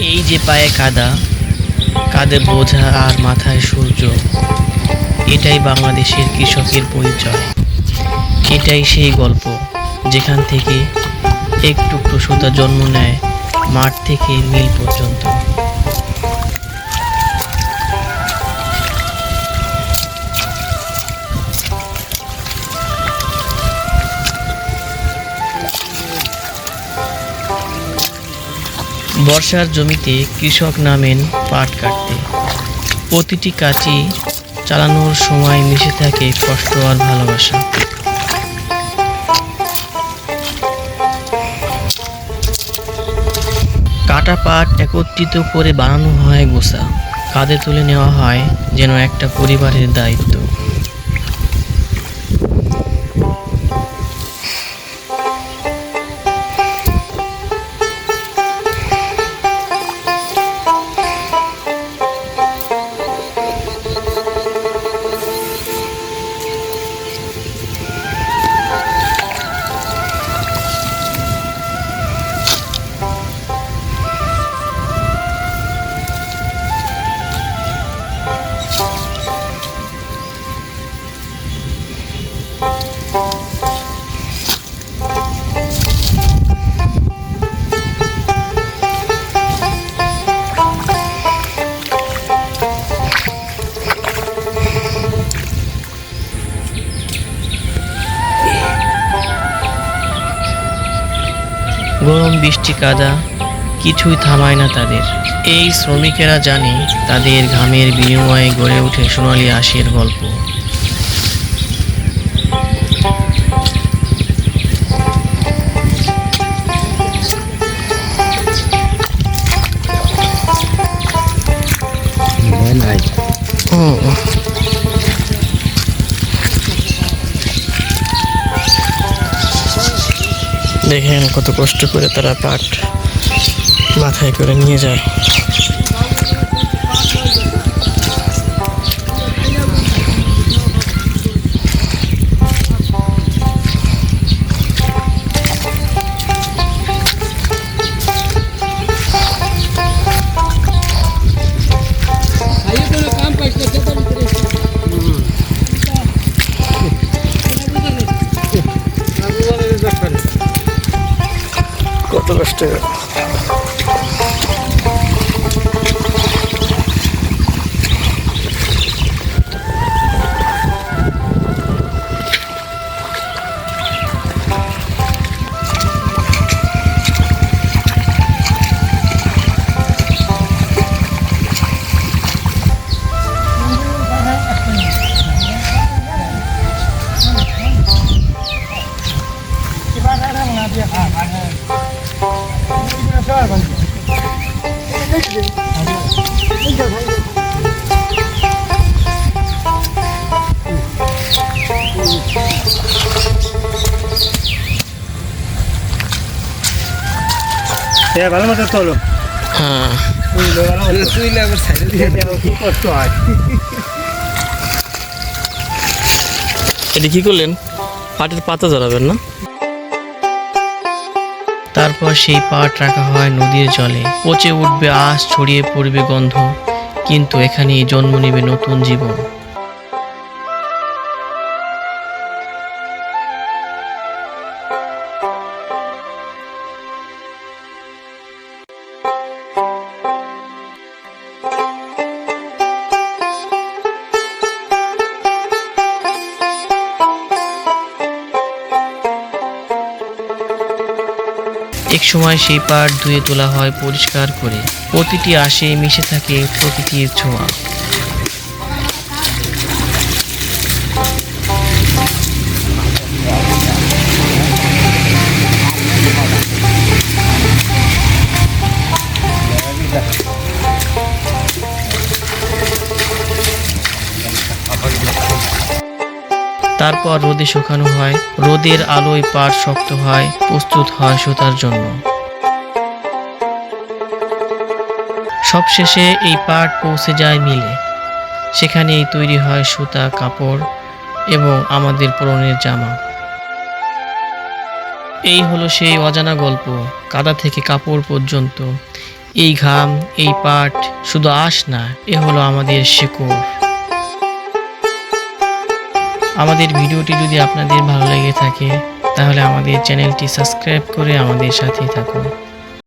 এই যে পায়ে কাদা, কাঁধে বোঝা আর মাথায় সূর্য, এটাই বাংলাদেশের কৃষকের পরিচয়। এটাই সেই গল্প যেখান থেকে একটু টুকরো সুতা জন্ম নেয় মাঠ থেকে মিল পর্যন্ত। বর্ষার জমিতে কৃষক নামেন পাট কাটতে। প্রতিটি কাঁচি চালানোর সময় মিশে থাকে কষ্ট আর ভালোবাসা। কাটা পাট একত্রিত করে বানানো হয় গোসা কাঁধে তুলে নেওয়া হয় যেন একটা পরিবারের দায়িত্ব। গরম বৃষ্টি কাদা, কিছুই থামায় না তাদের। এই শ্রমিকেরা জানে তাদের ঘামের বিনিময়ে গড়ে ওঠে সোনালি আশির গল্প। দেখেন কত কষ্ট করে তারা পাট মাথায় করে নিয়ে যায়। কত কষ্ট ভালো মতো চলো। হ্যাঁ। এটা কি করলেন? পাটের পাতা জড়াবেন না? তারপর সেই পাট রাখা হয় নদীর জলে। পচে উঠবে আশ, ছড়িয়ে পড়বে গন্ধ। কিন্তু এখানেই জন্ম নেবে নতুন জীবন। এক সময় সেই পাট ধুয়ে তোলা হয় পরিষ্কার করে। প্রতিটি আশে মিশে থাকে প্রকৃতির ছোঁয়া। তারপর রোদে শুকানো হয়। রোদের আলোয় পাট শক্ত হয়, প্রস্তুত হয় সুতার জন্য। সবশেষে এই পাট পৌঁছে যায় মিলে। সেখানেই তৈরি হয় সুতা, কাপড় এবং আমাদের পরনের জামা। এই হলো সেই অজানা গল্প, কাদা থেকে কাপড় পর্যন্ত। এই ঘাম, এই পাট শুধু আশ না, এ হলো আমাদের শেকড়। আমাদের ভিডিওটি যদি আপনাদের ভালো লেগে থাকে, তাহলে আমাদের চ্যানেলটি সাবস্ক্রাইব করে আমাদের সাথে থাকুন।